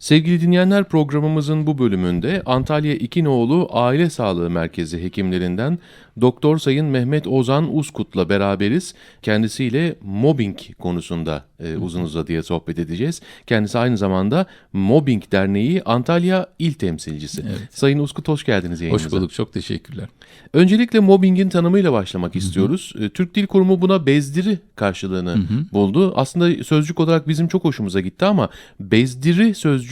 Sevgili dinleyenler programımızın bu bölümünde Antalya İkinoğlu Aile Sağlığı Merkezi hekimlerinden Doktor Sayın Mehmet Ozan Uskut'la beraberiz. Kendisiyle mobbing konusunda e, uzun uzadıya sohbet edeceğiz. Kendisi aynı zamanda Mobbing Derneği Antalya İl Temsilcisi. Sayın Uskut hoş geldiniz yayınımıza. Hoş bulduk, çok teşekkürler. Öncelikle mobbingin tanımıyla başlamak istiyoruz. E, Türk Dil Kurumu buna bezdiri karşılığını buldu. Aslında sözcük olarak bizim çok hoşumuza gitti ama bezdiri sözcüğü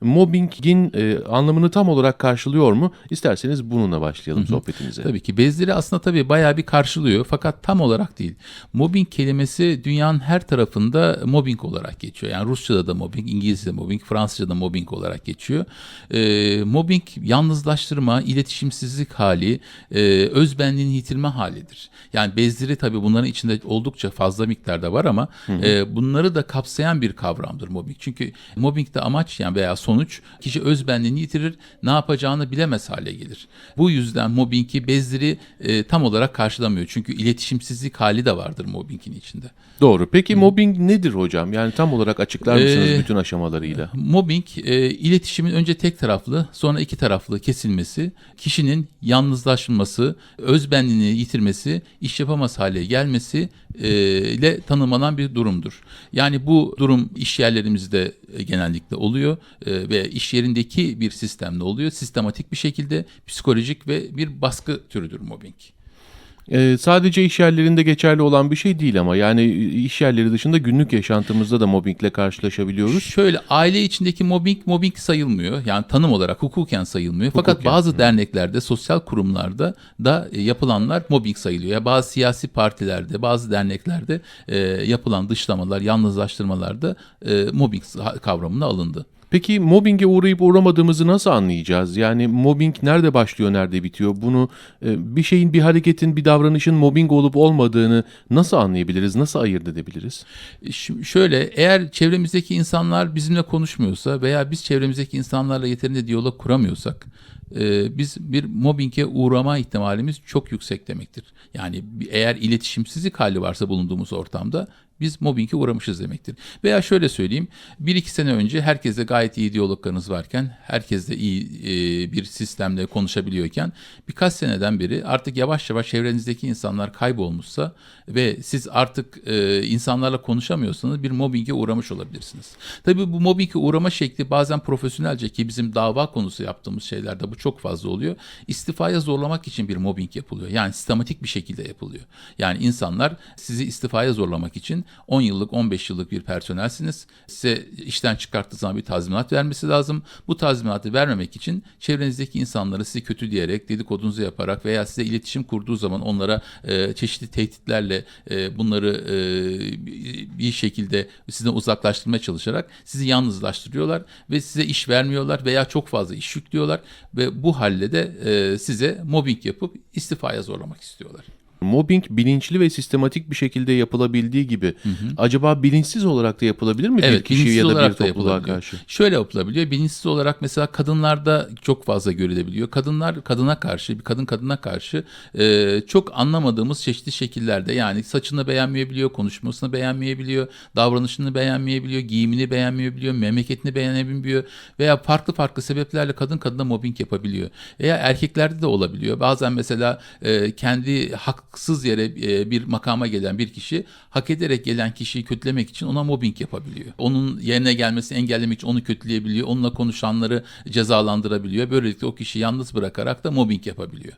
mobbingin e, anlamını tam olarak karşılıyor mu? İsterseniz bununla başlayalım sohbetimize. Tabii ki bezdiri aslında tabii bayağı bir karşılıyor fakat tam olarak değil. Mobbing kelimesi dünyanın her tarafında mobbing olarak geçiyor. Yani Rusça'da da mobbing, İngilizce'de mobbing, Fransızca'da mobbing olarak geçiyor. Ee, mobbing yalnızlaştırma, iletişimsizlik hali, e, özbenliğin yitirme halidir. Yani bezdiri tabii bunların içinde oldukça fazla miktarda var ama e, bunları da kapsayan bir kavramdır mobbing. Çünkü mobbingde amaç yani veya sonuç kişi özbenliğini yitirir, ne yapacağını bilemez hale gelir. Bu yüzden mobbingi bezdiri e, tam olarak karşılamıyor. Çünkü iletişimsizlik hali de vardır mobbingin içinde. Doğru. Peki mobbing nedir hocam? Yani tam olarak açıklar mısınız Ee, bütün aşamalarıyla? Mobbing e, iletişimin önce tek taraflı sonra iki taraflı kesilmesi, kişinin yalnızlaşması, özbenliğini yitirmesi, iş yapamaz hale gelmesi e, ile tanımlanan bir durumdur. Yani bu durum iş yerlerimizde e, genellikle oluyor e, ve iş yerindeki bir sistemde oluyor. Sistematik bir şekilde psikolojik ve bir baskı türüdür mobbing. Ee, sadece iş yerlerinde geçerli olan bir şey değil ama yani iş yerleri dışında günlük yaşantımızda da mobbingle karşılaşabiliyoruz. Şöyle aile içindeki mobbing mobbing sayılmıyor. Yani tanım olarak hukuken sayılmıyor. Fakat Hukuken, bazı derneklerde, sosyal kurumlarda da e, yapılanlar mobbing sayılıyor. Ya bazı siyasi partilerde, bazı derneklerde e, yapılan dışlamalar, yalnızlaştırmalarda e, mobbing kavramına alındı. Peki mobbinge uğrayıp uğramadığımızı nasıl anlayacağız? Yani mobbing nerede başlıyor, nerede bitiyor? Bunu e, bir şeyin, bir hareketin, bir davranışın mobbing olup olmadığını nasıl anlayabiliriz? Nasıl ayırt edebiliriz? Şimdi şöyle eğer çevremizdeki insanlar bizimle konuşmuyorsa veya biz çevremizdeki insanlarla yeterince diyalog kuramıyorsak e, biz bir mobbinge uğrama ihtimalimiz çok yüksek demektir. Yani eğer iletişimsizlik hali varsa bulunduğumuz ortamda biz mobbinge uğramışız demektir. Veya şöyle söyleyeyim bir iki sene önce herkesle gayet iyi diyaloglarınız varken herkesle iyi e, bir sistemle konuşabiliyorken birkaç seneden beri artık yavaş yavaş çevrenizdeki insanlar kaybolmuşsa ve siz artık e, insanlarla konuşamıyorsanız bir mobbinge uğramış olabilirsiniz. Tabii bu mobbinge uğrama şekli bazen profesyonelce ki bizim dava konusu yaptığımız şeylerde bu çok fazla oluyor. İstifaya zorlamak için bir mobbing yapılıyor. Yani sistematik bir şekilde yapılıyor. Yani insanlar sizi istifaya zorlamak için 10 yıllık 15 yıllık bir personelsiniz. Size işten çıkarttığı zaman bir tazminat vermesi lazım. Bu tazminatı vermemek için çevrenizdeki insanları sizi kötü diyerek, dedikodunuzu yaparak veya size iletişim kurduğu zaman onlara e, çeşitli tehditlerle e, bunları e, bir şekilde sizden uzaklaştırmaya çalışarak sizi yalnızlaştırıyorlar ve size iş vermiyorlar veya çok fazla iş yüklüyorlar ve bu halle de e, size mobbing yapıp istifaya zorlamak istiyorlar. Mobbing bilinçli ve sistematik bir şekilde yapılabildiği gibi acaba bilinçsiz olarak da yapılabilir mi bir Evet, kişiye bilinçsiz ya da bir da topluluğa yapılabiliyor. karşı? Şöyle yapılabiliyor. Bilinçsiz olarak mesela kadınlarda çok fazla görülebiliyor. Kadınlar kadına karşı, bir kadın kadına karşı e, çok anlamadığımız çeşitli şekillerde yani saçını beğenmeyebiliyor, konuşmasını beğenmeyebiliyor, davranışını beğenmeyebiliyor, giyimini beğenmeyebiliyor, memleketini beğenebiliyor veya farklı farklı sebeplerle kadın kadına mobbing yapabiliyor. Veya erkeklerde de olabiliyor. Bazen mesela e, kendi haksız yere e, bir makama gelen bir kişi hak ederek gelen kişiyi kötülemek için ona mobbing yapabiliyor. Onun yerine gelmesini engellemek için onu kötüleyebiliyor. Onunla konuşanları cezalandırabiliyor. Böylelikle o kişiyi yalnız bırakarak da mobbing yapabiliyor.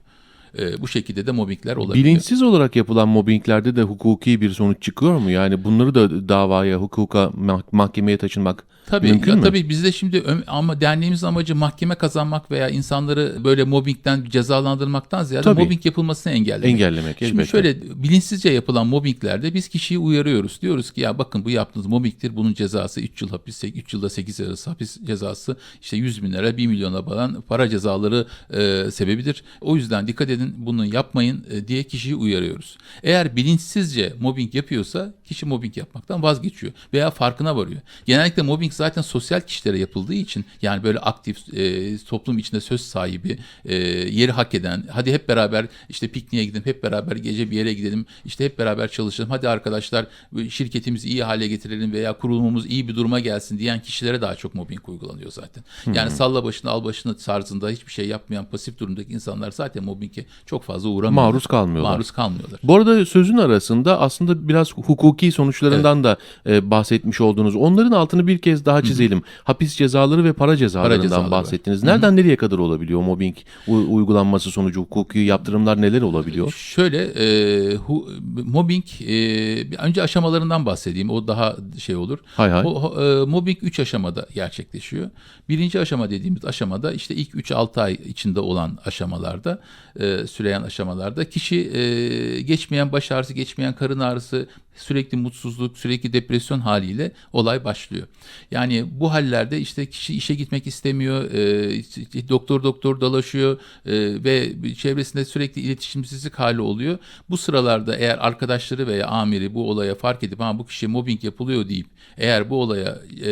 E, bu şekilde de mobbingler olabiliyor. Bilinçsiz olarak yapılan mobbinglerde de hukuki bir sonuç çıkıyor mu? Yani bunları da davaya, hukuka, mah- mahkemeye taşınmak Tabii, mümkün ya mü? tabii bizde şimdi ama derneğimizin amacı mahkeme kazanmak veya insanları böyle mobbingden cezalandırmaktan ziyade Tabii. mobbing yapılmasını engellemek. Engellemek, Şimdi elbette. şöyle bilinçsizce yapılan mobbinglerde biz kişiyi uyarıyoruz. Diyoruz ki ya bakın bu yaptığınız mobbingtir. Bunun cezası 3 yıl hapis, 3 yılda 8 yıl arası hapis cezası işte 100 bin lira 1 milyona falan para cezaları e, sebebidir. O yüzden dikkat edin edin bunu yapmayın e, diye kişiyi uyarıyoruz. Eğer bilinçsizce mobbing yapıyorsa kişi mobbing yapmaktan vazgeçiyor veya farkına varıyor. Genellikle mobbing zaten sosyal kişilere yapıldığı için yani böyle aktif e, toplum içinde söz sahibi e, yeri hak eden hadi hep beraber işte pikniğe gidelim hep beraber gece bir yere gidelim işte hep beraber çalışalım hadi arkadaşlar şirketimizi iyi hale getirelim veya kurulumumuz iyi bir duruma gelsin diyen kişilere daha çok mobbing uygulanıyor zaten. Yani salla başını al başını tarzında hiçbir şey yapmayan pasif durumdaki insanlar zaten mobbinge çok fazla uğramıyorlar. Maruz kalmıyorlar. Maruz kalmıyorlar. Bu arada sözün arasında aslında biraz hukuki sonuçlarından da e, bahsetmiş oldunuz. Onların altını bir kez daha çizelim. Hapis cezaları ve para cezalarından cezaları var. bahsettiniz. Nereden nereye kadar olabiliyor mobbing u- uygulanması sonucu hukuki yaptırımlar neler olabiliyor? Şöyle e, hu, mobbing e, önce aşamalarından bahsedeyim. O daha şey olur. Hay hay. O, e, mobbing 3 aşamada gerçekleşiyor. Birinci aşama dediğimiz aşamada işte ilk 3-6 ay içinde olan aşamalarda e, süreyen aşamalarda kişi e, geçmeyen baş ağrısı, geçmeyen karın ağrısı, sürekli mutsuzluk, sürekli depresyon haliyle olay başlıyor. Yani bu hallerde işte kişi işe gitmek istemiyor, e, doktor doktor dalaşıyor e, ve çevresinde sürekli iletişimsizlik hali oluyor. Bu sıralarda eğer arkadaşları veya amiri bu olaya fark edip ha bu kişiye mobbing yapılıyor deyip eğer bu olaya e,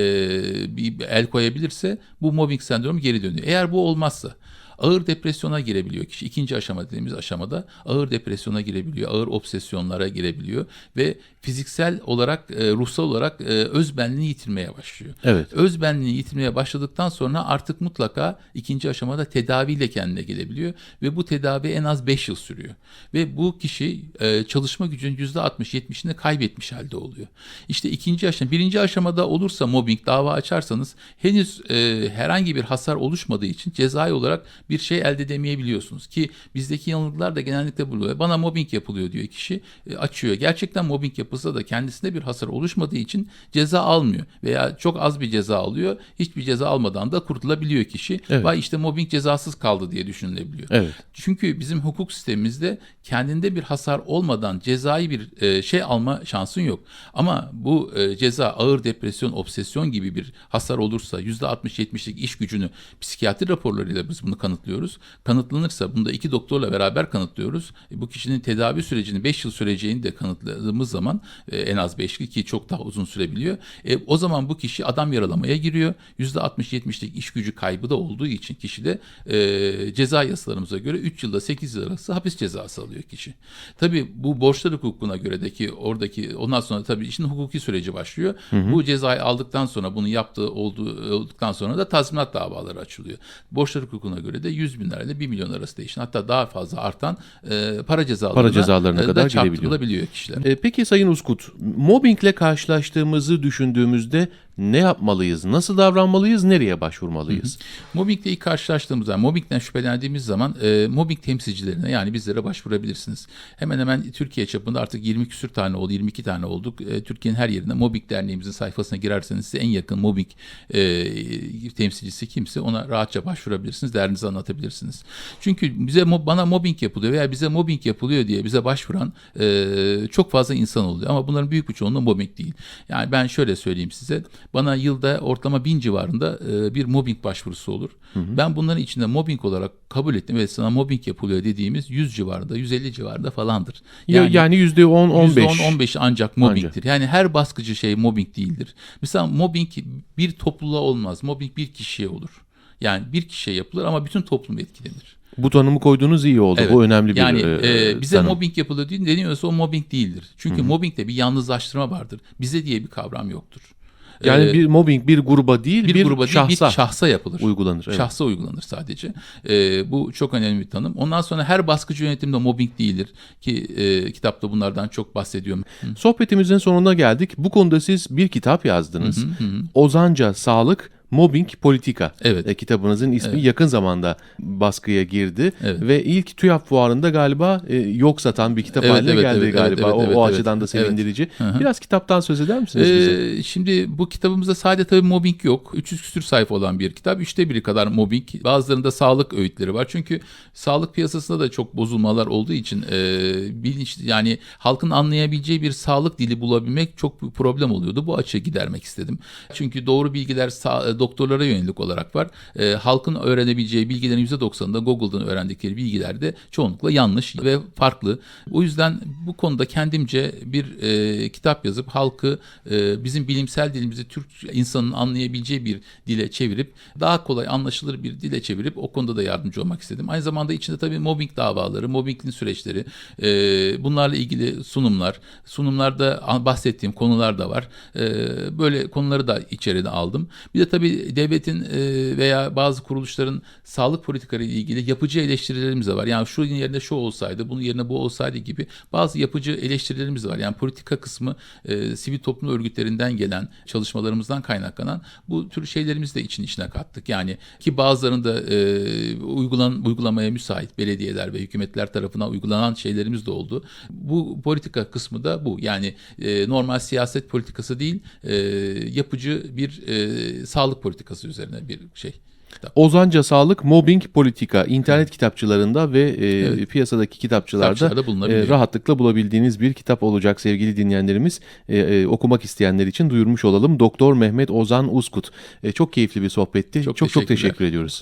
bir el koyabilirse bu mobbing sendromu geri dönüyor. Eğer bu olmazsa ağır depresyona girebiliyor kişi. İkinci aşama dediğimiz aşamada ağır depresyona girebiliyor, ağır obsesyonlara girebiliyor ve fiziksel olarak, e, ruhsal olarak e, özbenliğini yitirmeye başlıyor. Evet. Özbenliğini yitirmeye başladıktan sonra artık mutlaka ikinci aşamada tedaviyle kendine gelebiliyor ve bu tedavi en az 5 yıl sürüyor. Ve bu kişi e, çalışma gücünün %60-70'ini kaybetmiş halde oluyor. İşte ikinci aşama, birinci aşamada olursa mobbing dava açarsanız henüz herhangi bir hasar oluşmadığı için cezai olarak bir şey elde edemeyebiliyorsunuz ki bizdeki yanılgılar da genellikle bu. Bana mobbing yapılıyor diyor kişi e, açıyor. Gerçekten mobbing yapılsa da kendisinde bir hasar oluşmadığı için ceza almıyor veya çok az bir ceza alıyor. Hiçbir ceza almadan da kurtulabiliyor kişi. Evet. Vay işte mobbing cezasız kaldı diye düşünülebiliyor. Evet. Çünkü bizim hukuk sistemimizde kendinde bir hasar olmadan cezai bir e, şey alma şansın yok. Ama bu e, ceza ağır depresyon, obsesyon gibi bir hasar olursa %60-70'lik iş gücünü psikiyatri raporlarıyla biz bunu kanıtlıyoruz. Kanıtlanırsa bunu da iki doktorla beraber kanıtlıyoruz. E, bu kişinin tedavi sürecini 5 yıl süreceğini de kanıtladığımız zaman e, en az 5 yıl ki çok daha uzun sürebiliyor. E, o zaman bu kişi adam yaralamaya giriyor. %60-70'lik iş gücü kaybı da olduğu için kişi de e, ceza yasalarımıza göre 3 yılda 8 yıl arası hapis cezası alıyor kişi. Tabii bu borçlar hukukuna göre de ki oradaki ondan sonra tabii işin hukuki süreci başlıyor. Bu cezayı aldıktan sonra bunu yaptığı olduğu, olduktan sonra da tazminat davaları açılıyor. Borçlar hukukuna göre de 100 bin lirayla 1 milyon arası değişen hatta daha fazla artan e, para cezalarına, Para cezalarına e, da kadar çarptırılabiliyor kişiler. E, peki Sayın Uskut, mobbingle karşılaştığımızı düşündüğümüzde ne yapmalıyız? Nasıl davranmalıyız? Nereye başvurmalıyız? Mobbingle ilk karşılaştığımız zaman, mobbingden şüphelendiğimiz zaman e, mobbing temsilcilerine yani bizlere başvurabilirsiniz. Hemen hemen Türkiye çapında artık 20 küsür tane oldu, 22 tane olduk. E, Türkiye'nin her yerinde mobbing derneğimizin sayfasına girerseniz size en yakın mobbing e, temsilcisi kimse ona rahatça başvurabilirsiniz, derdinizi anlatabilirsiniz. Çünkü bize bana mobbing yapılıyor veya bize mobbing yapılıyor diye bize başvuran e, çok fazla insan oluyor. Ama bunların büyük bir çoğunluğu mobbing değil. Yani ben şöyle söyleyeyim size. Bana yılda ortalama bin civarında e, bir mobbing başvurusu olur. Ben bunların içinde mobbing olarak kabul ettim ve sana mobbing yapılıyor dediğimiz 100 civarında, 150 civarında falandır. Yani, yani %10-15. %10-15 ancak mobbingtir. Yani her baskıcı şey mobbing değildir. Mesela mobbing bir topluluğa olmaz. Mobbing bir kişiye olur. Yani bir kişiye yapılır ama bütün toplum etkilenir. Bu tanımı koyduğunuz iyi oldu. Evet. Bu önemli bir yani e, e, bize tanım. mobbing yapılıyor deniyorsa o mobbing değildir. Çünkü mobbingde bir yalnızlaştırma vardır. Bize diye bir kavram yoktur. Yani Ee, bir mobbing bir gruba değil, bir, bir, gruba değil, şahsa, bir şahsa yapılır. uygulanır. Evet. Şahsa uygulanır sadece. Ee, bu çok önemli bir tanım. Ondan sonra her baskıcı yönetimde mobbing değildir ki e, kitapta bunlardan çok bahsediyorum. Sohbetimizin sonuna geldik. Bu konuda siz bir kitap yazdınız. Ozanca Sağlık, Mobbing Politika. Evet. E, kitabınızın ismi yakın zamanda baskıya girdi Evet. ve ilk TÜYAP fuarında galiba e, yok satan bir kitap Evet, haline evet, geldi evet, galiba. evet, o, evet, o evet. açıdan da Evet. sevindirici. hı. Biraz kitaptan söz eder misiniz bize? Ee, şimdi bu kitabımızda sadece tabii mobbing yok. 300 küsür sayfa olan bir kitap. Üçte biri kadar mobbing. Bazılarında sağlık öğütleri var. Çünkü sağlık piyasasında da çok bozulmalar olduğu için e, bilinç yani halkın anlayabileceği bir sağlık dili bulabilmek çok bir problem oluyordu. Bu açığı gidermek istedim. Çünkü doğru bilgiler, sağ- doktorlara yönelik olarak var. E, halkın öğrenebileceği bilgilerin %90'ında Google'dan öğrendikleri bilgiler de çoğunlukla yanlış ve farklı. O yüzden bu konuda kendimce bir e, kitap yazıp halkı e, bizim bilimsel dilimizi Türk insanın anlayabileceği bir dile çevirip daha kolay anlaşılır bir dile çevirip o konuda da yardımcı olmak istedim. Aynı zamanda içinde tabii mobbing davaları, mobbingin süreçleri, e, bunlarla ilgili sunumlar, sunumlarda bahsettiğim konular da var. E, böyle konuları da içeride aldım. Bir de tabii devletin e, veya bazı kuruluşların sağlık politikaları ile ilgili yapıcı eleştirilerimiz de var. Yani şu yerine şu olsaydı, bunun yerine bu olsaydı gibi bazı yapıcı eleştirilerimiz de var. Yani politika kısmı e, sivil toplum örgütlerinden gelen çalışmalarımızdan kaynaklanan bu tür şeylerimizi de için içine kattık. Yani ki bazılarında e, uygulan uygulamaya müsait belediyeler ve hükümetler tarafından uygulanan şeylerimiz de oldu. Bu politika kısmı da bu. Yani e, normal siyaset politikası değil, e, yapıcı bir e, sağlık politikası üzerine bir şey. Kitap. Ozanca Sağlık Mobbing Politika internet kitapçılarında ve e, Evet. piyasadaki kitapçılarda Kitapçılarda e, rahatlıkla bulabildiğiniz bir kitap olacak sevgili dinleyenlerimiz. E, e, okumak isteyenler için duyurmuş olalım. Doktor Mehmet Ozan Uskut. E, çok keyifli bir sohbetti. Çok çok, teşekkür ediyoruz.